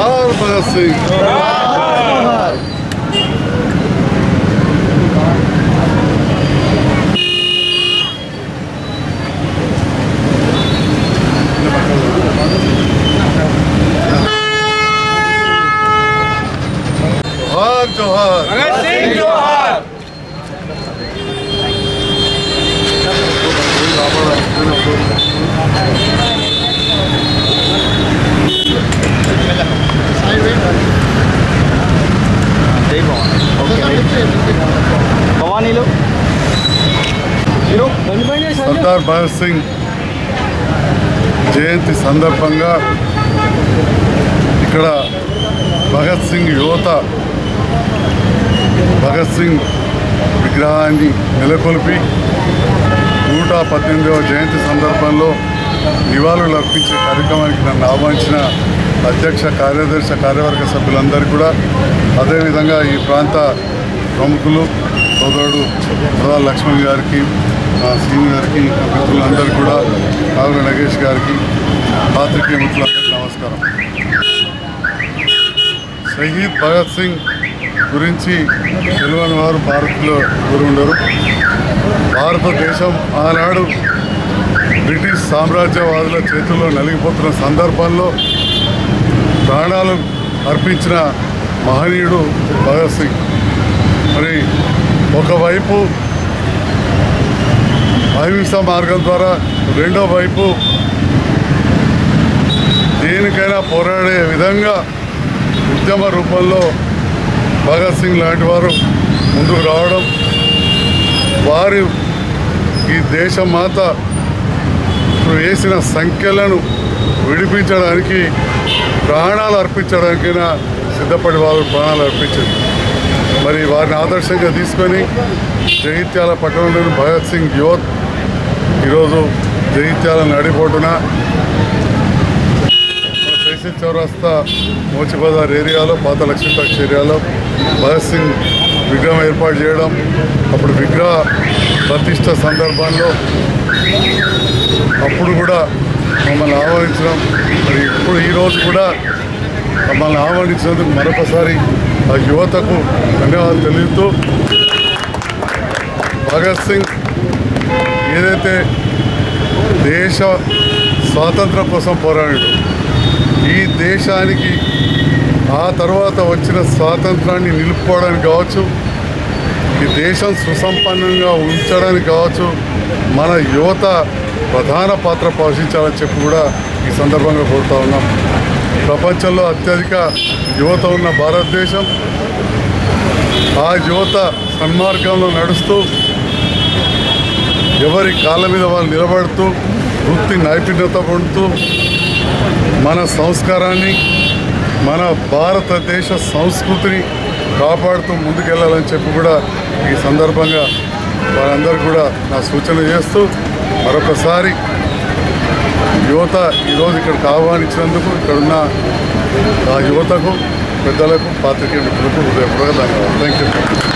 Ah, passei. Ah! Bhavani Bharat Bhagat Singh జోహార్ జోహార్ జై భవాని భవానీలు. సర్దార్ భగత్ సింగ్ జయంతి సందర్భంగా ఇక్కడ భగత్ సింగ్ యువత భగత్ సింగ్ విగ్రహాన్ని నెలకొల్పి నూట పద్దెనిమిదవ జయంతి సందర్భంలో నివాళులు అర్పించే కార్యక్రమానికి నన్ను ఆహ్వానించిన అధ్యక్ష కార్యదర్శి కార్యవర్గ సభ్యులందరూ కూడా అదేవిధంగా ఈ ప్రాంత ప్రముఖులు సోదరుడు ప్రధాన లక్ష్మణ్ గారికి సీని గారికి మిత్రులందరూ కూడా నాగుల నగేష్ గారికి పాత్రికేయ మిత్రులందరికీ నమస్కారం. షహీద్ భగత్ సింగ్ గురించి తెలియని వారు భారత్లో ఎవరు ఉండరు భారతదేశం ఆనాడు బ్రిటిష్ సామ్రాజ్యవాదుల చేతుల్లో నలిగిపోతున్న సందర్భంలో ప్రాణాలు అర్పించిన మహనీయుడు భగత్ సింగ్. మరి ఒకవైపు అహింస మార్గం ద్వారా రెండో వైపు దేనికైనా పోరాడే విధంగా ఉద్యమ రూపంలో భగత్ సింగ్ లాంటి వారు ముందుకు రావడం వారు ఈ దేశమాత వేసిన సంఖ్యలను విడిపించడానికి ప్రాణాలు అర్పించడానికైనా సిద్ధపడి వారు ప్రాణాలు అర్పించారు. మరి వారిని ఆదర్శంగా తీసుకొని జగిత్యాల పట్టణంలోని భగత్ సింగ్ యువత్ ఈరోజు జగిత్యాల నడిపోటున చౌరస్తా మోచిబజార్ ఏరియాలో పాత లక్ష్మీపక్ష ఏరియాలో భగత్ సింగ్ విగ్రహం ఏర్పాటు చేయడం అప్పుడు విగ్రహ ప్రతిష్ట సందర్భంలో అప్పుడు కూడా మమ్మల్ని ఆహ్వానించడం మరి ఇప్పుడు ఈరోజు కూడా మమ్మల్ని ఆహ్వానించినందుకు మరొకసారి ఆ యువతకు ధన్యవాదాలు తెలుపుతూ భగత్ సింగ్ ఏదైతే దేశ స్వాతంత్రం కోసం పోరాడాడు ఈ దేశానికి ఆ తర్వాత వచ్చిన స్వాతంత్రాన్ని నిలుపుకోవడానికి కావచ్చు ఈ దేశం సుసంపన్నంగా ఉంచడానికి కావచ్చు మన యువత ప్రధాన పాత్ర పోషించాలని చెప్పి కూడా ఈ సందర్భంగా కోరుతా ఉన్నాం. ప్రపంచంలో అత్యధిక యువత ఉన్న భారతదేశం ఆ యువత సన్మార్గంలో నడుస్తూ ఎవరి కాళ్ళ మీద వాళ్ళు నిలబడుతూ వృత్తి నైపుణ్యత పొందుతూ మన సంస్కారాన్ని మన భారతదేశ సంస్కృతిని కాపాడుతూ ముందుకెళ్ళాలని చెప్పి కూడా ఈ సందర్భంగా వారందరూ కూడా నా సూచన చేస్తూ మరొకసారి యువత ఈరోజు ఇక్కడికి ఆహ్వానించినందుకు ఇక్కడున్న ఆ యువతకు పెద్దలకు పాత్రికేయ మిత్రులకు హృదయపూర్వక ధన్యవాదాలు. Thank you